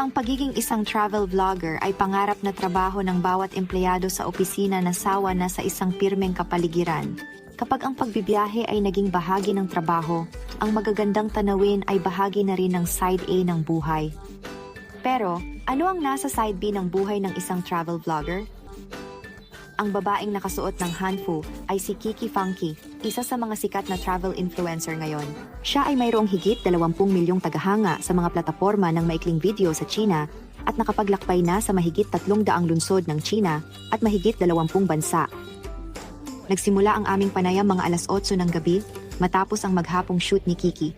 Ang pagiging isang travel vlogger ay pangarap na trabaho ng bawat empleyado sa opisina na sawa na sa isang pirmeng kapaligiran. Kapag ang pagbibiyahe ay naging bahagi ng trabaho, ang magagandang tanawin ay bahagi na rin ng side A ng buhay. Pero, ano ang nasa side B ng buhay ng isang travel vlogger? Ang babaeng nakasuot ng hanfu ay si Kiki Funky, isa sa mga sikat na travel influencer ngayon. Siya ay mayroong higit 20 milyong tagahanga sa mga plataforma ng maikling video sa China at nakapaglakbay na sa mahigit 300 lungsod ng China at mahigit 20 bansa. Nagsimula ang aming panayam mga alas 8 ng gabi matapos ang maghapong shoot ni Kiki.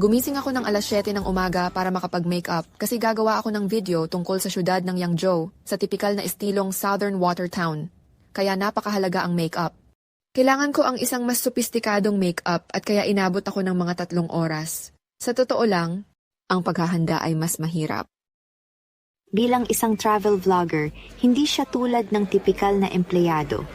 Gumising ako ng alas 7 ng umaga para makapag-makeup kasi gagawa ako ng video tungkol sa syudad ng Yangzhou sa tipikal na estilong Southern Water Town. Kaya napakahalaga ang makeup. Kailangan ko ang isang mas sopistikadong makeup at kaya inabot ako ng mga tatlong oras. Sa totoo lang, ang paghahanda ay mas mahirap. Bilang isang travel vlogger, hindi siya tulad ng tipikal na empleyado.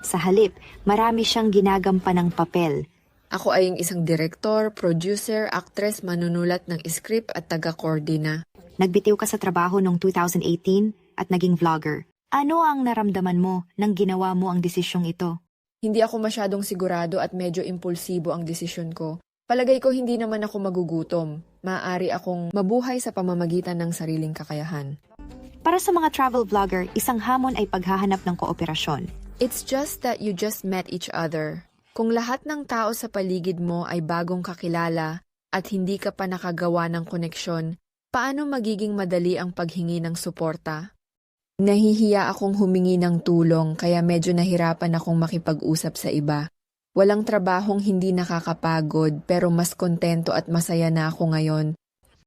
Sa halip, marami siyang ginagampan ng papel. Ako ay yung isang director, producer, actress, manunulat ng script at taga-coordina. Nagbitiw ka sa trabaho noong 2018 at naging vlogger. Ano ang naramdaman mo nang ginawa mo ang desisyong ito? Hindi ako masyadong sigurado at medyo impulsibo ang desisyon ko. Palagay ko hindi naman ako magugutom. Maaari akong mabuhay sa pamamagitan ng sariling kakayahan. Para sa mga travel vlogger, isang hamon ay paghahanap ng kooperasyon. It's just that you just met each other. Kung lahat ng tao sa paligid mo ay bagong kakilala at hindi ka pa nakagawa ng koneksyon, paano magiging madali ang paghingi ng suporta? Nahihiya akong humingi ng tulong kaya medyo nahirapan akong makipag-usap sa iba. Walang trabahong hindi nakakapagod pero mas kontento at masaya na ako ngayon